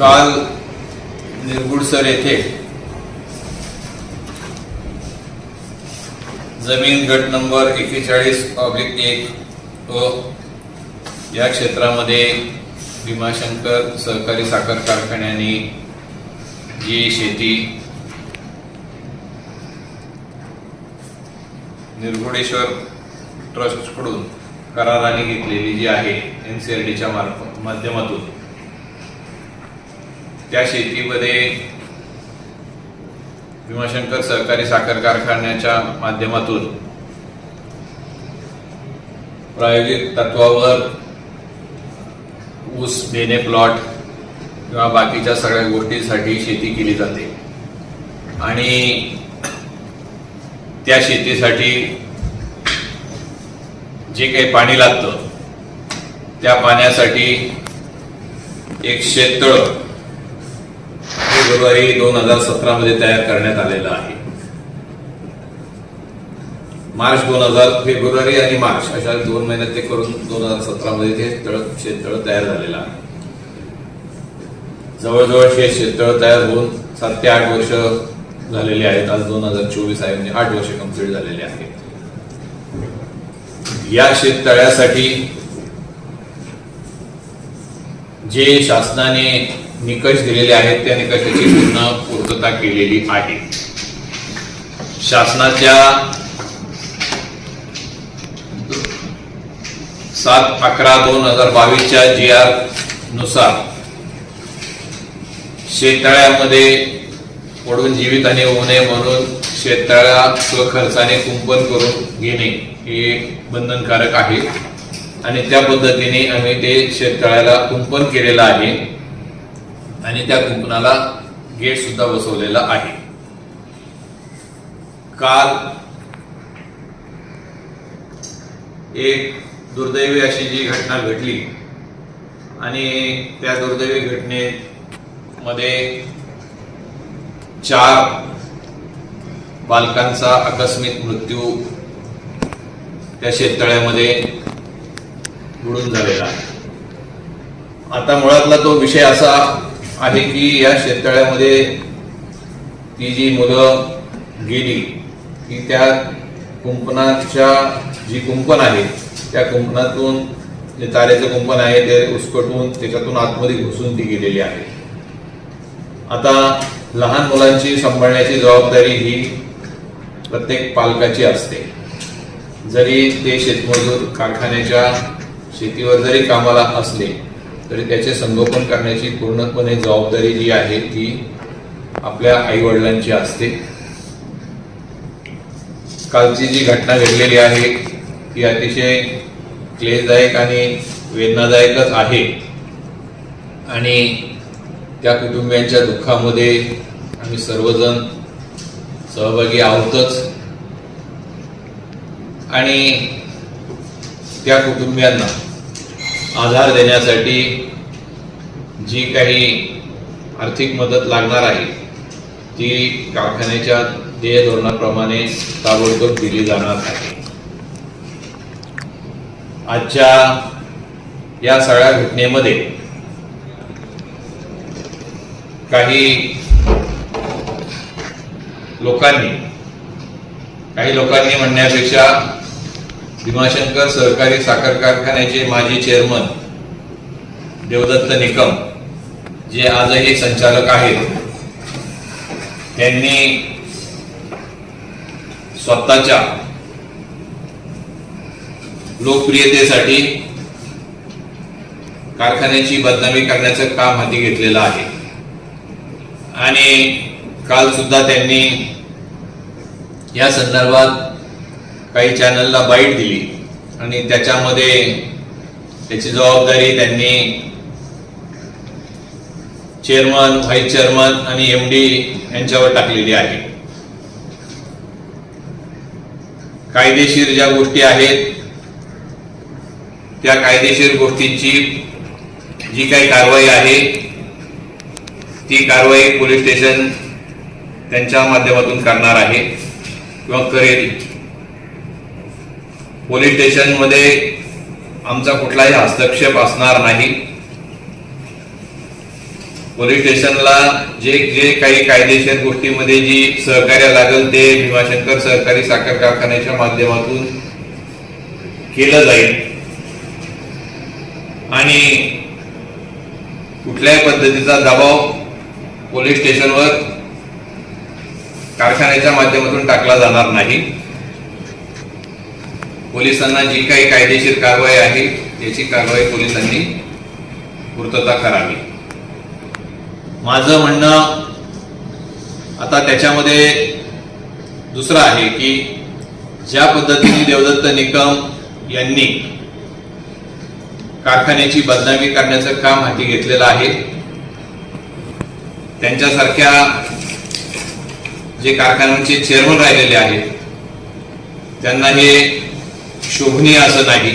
काल निरगुडसर येथे जमीन गट नंबर एकेचाळीस ऑब्लिक एक व या क्षेत्रामध्ये भीमाशंकर सहकारी साखर कारखान्याने जी शेती निर्गुडेश्वर ट्रस्टकडून कराराने घेतलेली जी आहे एन सी आर डीच्या मार्फत माध्यमातून त्या शेतीमध्ये भीमाशंकर सहकारी साखर कारखान्याच्या माध्यमातून प्रायोगिक तत्वावर ऊस देणे प्लॉट किंवा बाकीच्या सगळ्या गोष्टींसाठी शेती केली जाते. आणि त्या शेतीसाठी जे काही पाणी लागतं त्या पाण्यासाठी एक शेततळ फेब्रुवारी दोन हजार सतरामध्ये तयार करण्यात आलेलं आहे. मार्च दोन हजार फेब्रुवारी आणि मार्च अशा दोन महिन्यात ते करून दोन हजार सतरामध्ये ते तळ शेततळ तयार झालेलं आहे. जवळजवळ हे शेततळ तयार होऊन सात ते आठ वर्ष झालेले आहेत. आज दोन हजार चोवीस आहे म्हणजे आठ वर्ष कंप्लीट झालेले आहेत या शेततळ्यासाठी जे शासनाने निकष दिलेले आहेत त्या निकषाची पूर्ण पूर्तता केलेली आहे. शासनाच्या सात अकरा दोन हजार बावीसच्या जी आरनुसार शेततळ्यामध्ये पडून जीवितहानी होऊ नये म्हणून शेततळ्या स्वखर्चाने कुंपण करून घेणे हे बंधनकारक आहे. आणि त्या पद्धतीने आम्ही ते शेततळ्याला कुंपण केलेलं आहे. आणि त्या कुंपणाला गेट सुद्धा बसवलेला आहे. काल एक दुर्दैवी अशी जी घटना घडली आणि त्या दुर्दैवी घटनेमध्ये चार बालकांचा आकस्मिक मृत्यू त्या शेततळ्यामध्ये बुडून झालेला. आहे आता मुळातला तो विषय असा आहे की या शेततळ्यामध्ये ती जी मुलं गेली की त्या कुंपणाच्या जी कुंपण आहे त्या कुंपणातून जे तारेचं कुंपण आहे ते उसकटून त्याच्यातून आतमध्ये घुसून ती गेलेली आहे. आता लहान मुलांची सांभाळण्याची जबाबदारी ही प्रत्येक पालकाची असते. जरी ते शेतमजूर कारखान्याच्या शेतीवर जरी कामाला असले तरी त्याचे संगोपन करण्याची पूर्णपणे जबाबदारी जी आहे ती आपल्या आई वडिलांची असते. कालची जी घटना घडलेली आहे ती अतिशय क्लेशदायक आणि वेदनादायकच आहे. आणि त्या कुटुंबियांच्या दुःखामध्ये आम्ही सर्वजण सहभागी आहोतच. आणि त्या कुटुंबियांना आधार देण्यासाठी जी काही आर्थिक मदत लागणार आहे ती कारखान्याच्या देय धोरणाप्रमाणे ताबडतोब दिली जाणार आहे. आजच्या या सगळ्या घटनेमध्ये काही लोकांनी काही लोकांनी म्हणण्यापेक्षा भीमाशंकर सहकारी साखर कारखान्याचे माजी चेअरमन देवदत्त निकम जे आजही संचालक आहेत त्यांनी स्वतःच्या लोकप्रियतेसाठी कारखान्याची बदनामी करण्याचं काम हाती घेतलेलं आहे. आणि काल सुद्धा त्यांनी या संदर्भात काही चॅनलला बाईट दिली. आणि त्याच्यामध्ये त्याची जबाबदारी त्यांनी चेअरमन व्हाईस चेअरमन आणि एम डी यांच्यावर टाकलेली आहे. कायदेशीर ज्या गोष्टी आहेत त्या कायदेशीर गोष्टींची जी काही कारवाई आहे ती कारवाई पोलीस स्टेशन त्यांच्या माध्यमातून करणार आहे. किंवा करेल. पोलीस स्टेशनमध्ये आमचा कुठलाही हस्तक्षेप असणार नाही. पोलीस स्टेशनला जे जे काही कायदेशीर गोष्टीमध्ये जी सहकार्य लागेल ते भीमाशंकर सहकारी साखर कारखान्याच्या माध्यमातून केलं जाईल. आणि कुठल्याही पद्धतीचा दबाव पोलीस स्टेशनवर कारखान्याच्या माध्यमातून टाकला जाणार नाही. पोलिसांना जी काही कायदेशीर कारवाई आहे त्याची कारवाई पोलिसांनी पूर्तता करावी. माझं म्हणणं आता त्याच्यामध्ये दुसरं आहे की ज्या पद्धतीने देवदत्त निकम यांनी कारखान्याची बदनामी करण्याचं काम हाती घेतलेलं आहे त्यांच्यासारख्या जे कारखान्यांचे चेअरमन राहिलेले आहेत त्यांना हे शोभनीय असं नाही.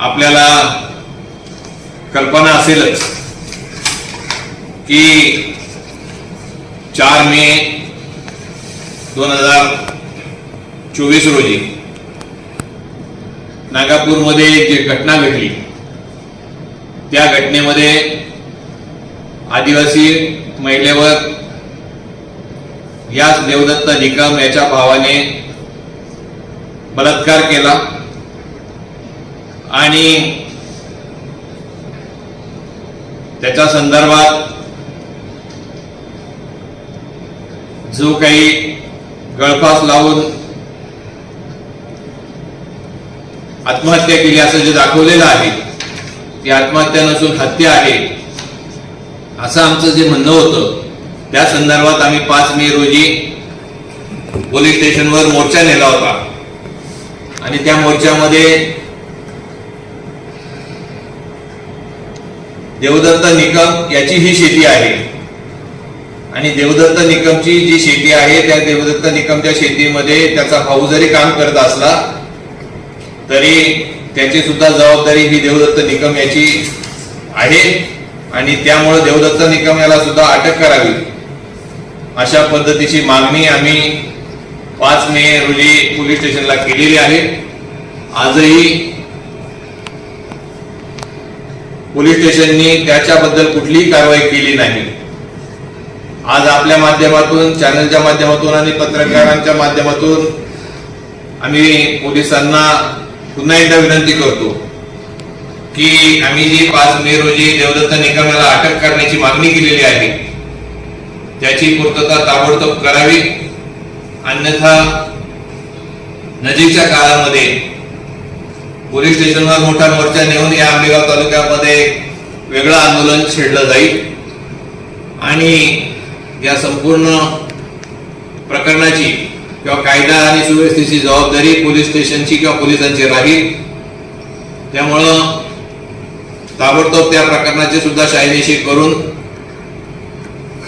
आपल्याला कल्पना असेलच की चार मे दोन हजार चोवीस रोजी नागापूरमध्ये जी घटना घडली त्या घटनेमध्ये आदिवासी महिलेवर याच देवदत्त निकम याच्या भावाने बलात्कार केला. आणि त्याच्या संदर्भात जो काही गळफास लावून आत्महत्या केली असं जे दाखवलेलं आहे ती आत्महत्या नसून हत्या आहे असं आमचं जे म्हणणं होतं त्या संदर्भात आम्ही पाच मे रोजी पोलीस स्टेशनवर मोर्चा नेला होता. आणि त्या मोर्चामध्ये देवदत्त निकम याची ही शेती आहे. आणि देवदत्त निकमची जी शेती आहे त्या देवदत्त निकमच्या शेतीमध्ये त्याचा भाऊ जरी काम करत असला तरी त्याची सुद्धा जबाबदारी ही देवदत्त निकम याची आहे. आणि त्यामुळे देवदत्त निकम याला सुद्धा अटक करावी. अशा पद्धतीची मागणी आम्ही पाच मे रोजी पोलीस स्टेशनला केलेली आहे. आजही पोलीस स्टेशननी त्याच्याबद्दल कुठलीही कारवाई केली नाही. आज आपल्या माध्यमातून चॅनलच्या माध्यमातून आणि पत्रकारांच्या माध्यमातून आम्ही पोलिसांना पुन्हा एकदा विनंती करतो की आम्ही जी पाच मे रोजी देवदत्त निकमाला अटक करण्याची मागणी केलेली आहे त्याची पूर्तता ताबडतोब करावी. अन्यथा नजीकच्या काळामध्ये पोलीस स्टेशनवर मोठा मोर्चा नेऊन या आंबेगाव तालुक्यामध्ये वेगळं आंदोलन छेडलं जाईल. आणि या संपूर्ण प्रकरणाची किंवा कायदा आणि सुव्यवस्थेची जबाबदारी पोलीस स्टेशनची किंवा पोलिसांची राहील. त्यामुळं ताबडतोब त्या प्रकरणाची सुद्धा शायदेशी करून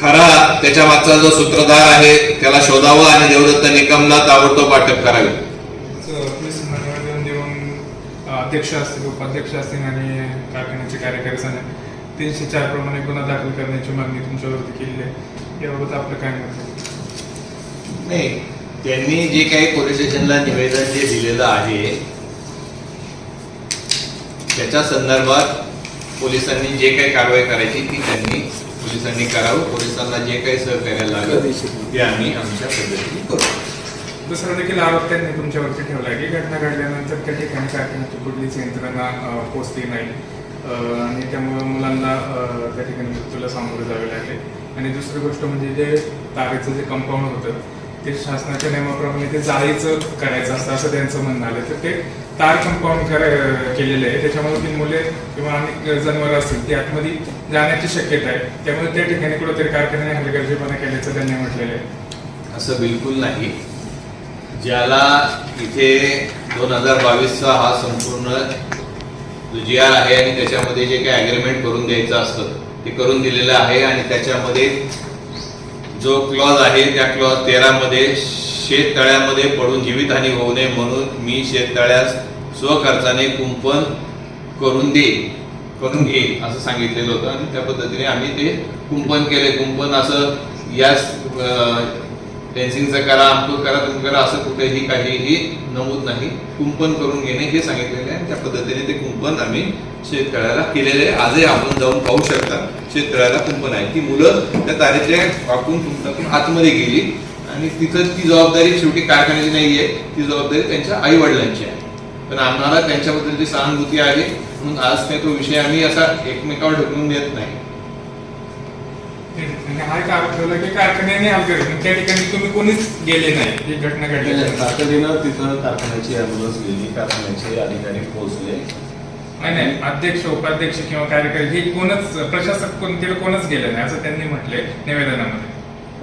खरा त्याच्या मागचा जो सूत्रधार आहे त्याला शोधावं आणि देवदत्त निकमला ताबडतोब अटक करावी अध्यक्ष असतील उपाध्यक्ष असतील आणि कारखान्याचे कार्यकारी संघ तीनशे चार प्रमाणे गुन्हा दाखल करण्याची मागणी तुमच्यावरती केलेली आहे याबाबत आपलं काय मत आहे? नाही त्यांनी जे काही पोलीस स्टेशनला निवेदन जे दिलेलं आहे त्याच्या संदर्भात पोलिसांनी जे काही कारवाई करायची ती त्यांनी पोलिसांनी करावं पोलिसांना जे काही सहकार्य लागेल ते आम्ही आमच्या पद्धतीने करू. दुसरा देखील आरोप त्यांनी तुमच्यावरती ठेवला आहे की घटना घडल्यानंतर त्या ठिकाणी कारखान्याची कुठलीच यंत्रणा पोचली नाही. आणि त्यामुळे मुलांना त्या ठिकाणी मृत्यूला सामोरे जावे लागले. आणि दुसरी गोष्ट म्हणजे जे तारेचं जे कंपाऊंड होतं ते शासनाच्या नियमाप्रमाणे ते जाळीचं करायचं असतं असं त्यांचं म्हणणं आलं. तर ते तार कंपाऊंड कराय केलेलं आहे. त्याच्यामुळे ती मुले किंवा अनेक जनावरं असतील ती आतमध्ये जाण्याची शक्यता आहे. त्यामुळे त्या ठिकाणी कुठेतरी कारखान्याने हलगर्जीपणा केल्याचं त्यांनी म्हटलेलं आहे. असं बिलकुल नाही. ज्याला इथे दोन हजार बावीसचा हा संपूर्ण जी आर आहे आणि त्याच्यामध्ये जे काही अग्रीमेंट करून द्यायचं असतं ते करून दिलेलं आहे आणि त्याच्यामध्ये जो क्लॉज आहे त्या क्लॉज तेरामध्ये शेततळ्यामध्ये पडून जीवितहानी होऊ नये म्हणून मी शेततळ्यास स्वखर्चाने कुंपण करून देईन करून घेईन असं सांगितलेलं होतं. आणि त्या पद्धतीने आम्ही ते कुंपण केले. कुंपण असं याच डेन्सिंगचं करा अमकं करा तुम्ही करा असं कुठेही काहीही नमूद नाही. कुंपण करून घेणे हे सांगितलेले आहे त्या पद्धतीने ते कुंपण आम्ही शेततळ्याला केलेले आहे. आजही आपण जाऊन पाहू शकता शेततळ्याला कुंपण आहे. ती मुलं त्या तारेच्या वाकून कुंपणातून आतमध्ये गेली आणि तिथं ती जबाबदारी शेवटी कारखान्याची आहे. ती जबाबदारी त्यांच्या आई वडिलांची आहे. पण आम्हाला त्यांच्याबद्दलची सहानुभूती आहे म्हणून आज ते तो विषय आम्ही असा एकमेकावर ढकलून देत नाही. आणि हा एक आरोप ठेवला की कारखान्याने अल्गोरिदम त्या ठिकाणी तुम्ही कोणीच गेले नाही. ही घटना घडली तातडीनं तिथं कारखान्याची अँब्युलन्स गेली कारखान्याचे अधिकारी पोहोचले. नाही नाही. अध्यक्ष उपाध्यक्ष किंवा कार्यकारी हे कोणच प्रशासक कोण तिकडे कोणच गेले नाही असं त्यांनी म्हटलंय निवेदनामध्ये.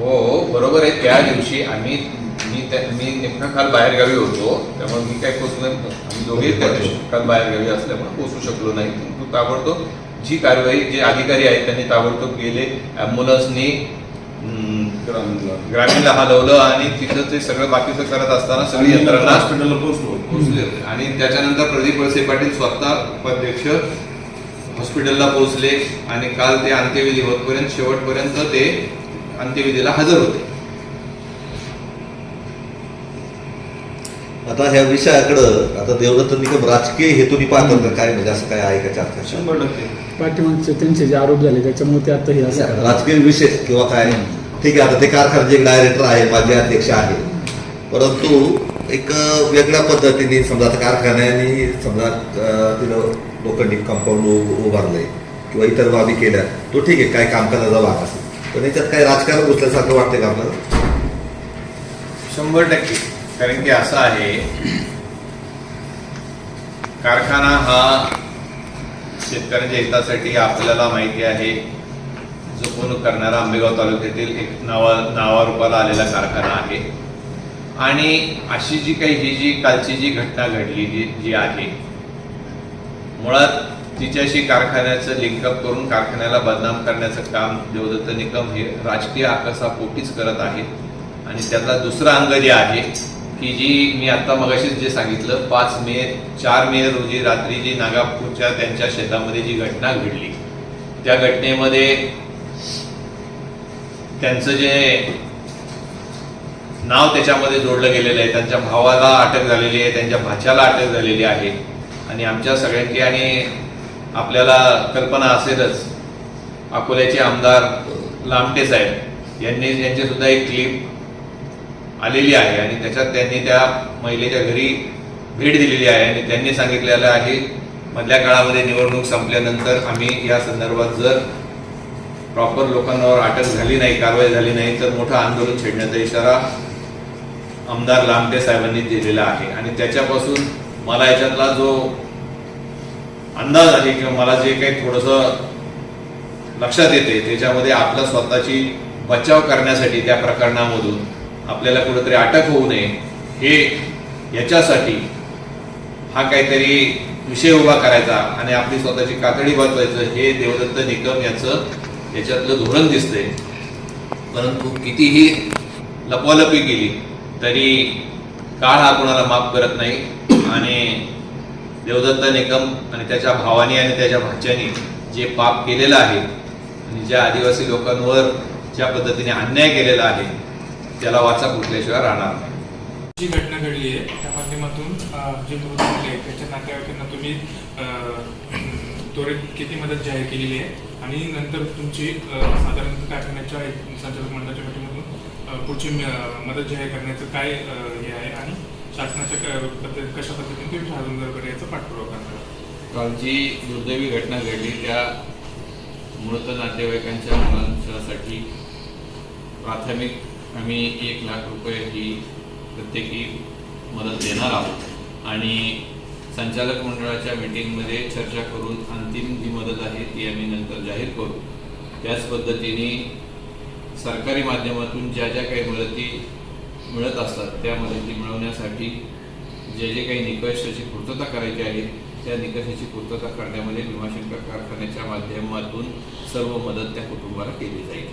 हो बरोबर आहे. त्या दिवशी आम्ही मी त्या- मी नेमका काल बाहेरगावी होतो. त्यामुळे मी काय पोचलो आम्ही दोघे काल बाहेरगावी असल्यामुळे पोचू शकलो नाही. परंतु ताबडतोब जी कारवाई जे अधिकारी आहेत त्यांनी ताबडतोब गेले अँब्युलन्सनी हम्म, ग्रामीणला हलवलं आणि तिथं ते सगळं बाकीचं करत असताना सगळी यंत्रणा हॉस्पिटलला पोहोचलो. पोहोचले होते. आणि त्याच्यानंतर प्रदीप वळसे पाटील स्वतः उपाध्यक्ष हॉस्पिटलला पोहोचले आणि काल ते अंत्यविधी होतपर्यंत शेवटपर्यंत ते अंत्यविधीला हजर होते. आता ह्या विषयाकडं आता देवदत्त निकम राजकीय हेतूने पाहतात काय म्हणजे असं काय आहे का चर्चा? शंभर टक्के. पाठीमागचे त्यांचे जे आरोप झाले त्याच्यामुळे ते आता हे असं आहे. राजकीय विषय किंवा काय ठीक आहे आता ते कारखान्याचे एक डायरेक्टर आहे माजी अध्यक्ष आहे. परंतु एक वेगळ्या पद्धतीने समजा आता कारखान्याने समजा तिनं लोखंडी कंपाऊंड उभारलंय किंवा इतर बाबी केल्या तो ठीक आहे काय कामकाजाचा भाग असेल. पण याच्यात काय राजकारण घुसल्यासारखं वाटतंय का आपल्याला? शंभर टक्के. कारण की असं आहे कारखाना हा शेतकऱ्यांच्या हितासाठी आपल्याला माहिती आहे जपून करणारा आंबेगाव तालुक्यातील एक नावा नावारूपाला आलेला कारखाना आहे. आणि अशी जी काही ही जी कालची जी घटना घडली जी जी आहे मुळात तिच्याशी कारखान्याचं लिंकअप करून कारखान्याला बदनाम करण्याचं काम देवदत्त निकम हे राजकीय आकसापोटीच करत आहेत. आणि त्यातला दुसरा अंग जे आहे की जी मी आता मगाशीच जे सांगितलं पाच मे चार मे रोजी रात्री जी नागापूरच्या त्यांच्या शेतामध्ये जी घटना घडली त्या घटनेमध्ये त्यांचं जे नाव त्याच्यामध्ये जोडलं गेलेलं आहे त्यांच्या भावाला अटक झालेली आहे त्यांच्या भाच्याला अटक झालेली आहे आणि आमच्या सगळ्यांची आणि आपल्याला कल्पना असेलच अकोल्याचे आमदार लामटे साहेब यांनी यांची सुद्धा एक क्लिप आलेली आहे आणि त्याच्यात त्यांनी त्या महिलेच्या घरी भेट दिलेली आहे आणि त्यांनी सांगितलेलं आहे मधल्या काळामध्ये निवडणूक संपल्यानंतर आम्ही या संदर्भात जर प्रॉपर लोकांवर अटक झाली नाही कारवाई झाली नाही तर मोठं आंदोलन छेडण्याचा इशारा आमदार लांबटे साहेबांनी दिलेला आहे. आणि त्याच्यापासून मला याच्यातला जो अंदाज आहे किंवा मला जे काही थोडंसं लक्षात येते त्याच्यामध्ये आपला स्वतःची बचाव करण्यासाठी त्या प्रकरणामधून आपल्याला कुठेतरी अटक होऊ नये हे याच्यासाठी हा काहीतरी विषय उभा करायचा आणि आपली स्वतःची कातडी वाचवायचं हे देवदत्त निकम याचं याच्यातलं धोरण दिसतंय. परंतु कितीही लपवालपी केली तरी काळ हा कोणाला माफ करत नाही. आणि देवदत्त निकम आणि त्याच्या भावानी आणि त्याच्या भाच्यानी जे पाप केलेलं आहे आणि ज्या आदिवासी लोकांवर ज्या पद्धतीने अन्याय केलेला आहे त्याला वाचा फुटल्याशिवाय राहणार नाही. जी घटना घडली आहे त्या माध्यमातून जे मृत झाले त्याच्या नातेवाईकांना तुम्ही अं, त्वरित किती मदत जाहीर केलेली आहे? आणि नंतर तुमची साधारणतः कारखान्याच्या संचालक मंडळाच्या माध्यमातून अं, पुढची मदत जाहीर करण्याचं काय हे आहे? आणि शासनाच्या पद्धत कशा पद्धतीने तुम्ही ठारून याचा पाठपुरावा करणार? काल जी दुर्दैवी घटना घडली त्या मृत नातेवाईकांच्या मुलांच्यासाठी प्राथमिक आम्ही एक लाख रुपये ही प्रत्येकी मदत देणार आहोत. आणि संचालक मंडळाच्या मीटिंगमध्ये चर्चा करून अंतिम जी मदत आहे ती आम्ही नंतर जाहीर करू. त्याच पद्धतीने सरकारी माध्यमातून ज्या ज्या काही मदती मिळत असतात त्या मदती मिळवण्यासाठी जे जे काही निकषाची पूर्तता करायची आहे त्या निकषाची पूर्तता करण्यामध्ये भीमाशंकर कारखान्याच्या माध्यमातून सर्व मदत त्या कुटुंबाला केली जाईल.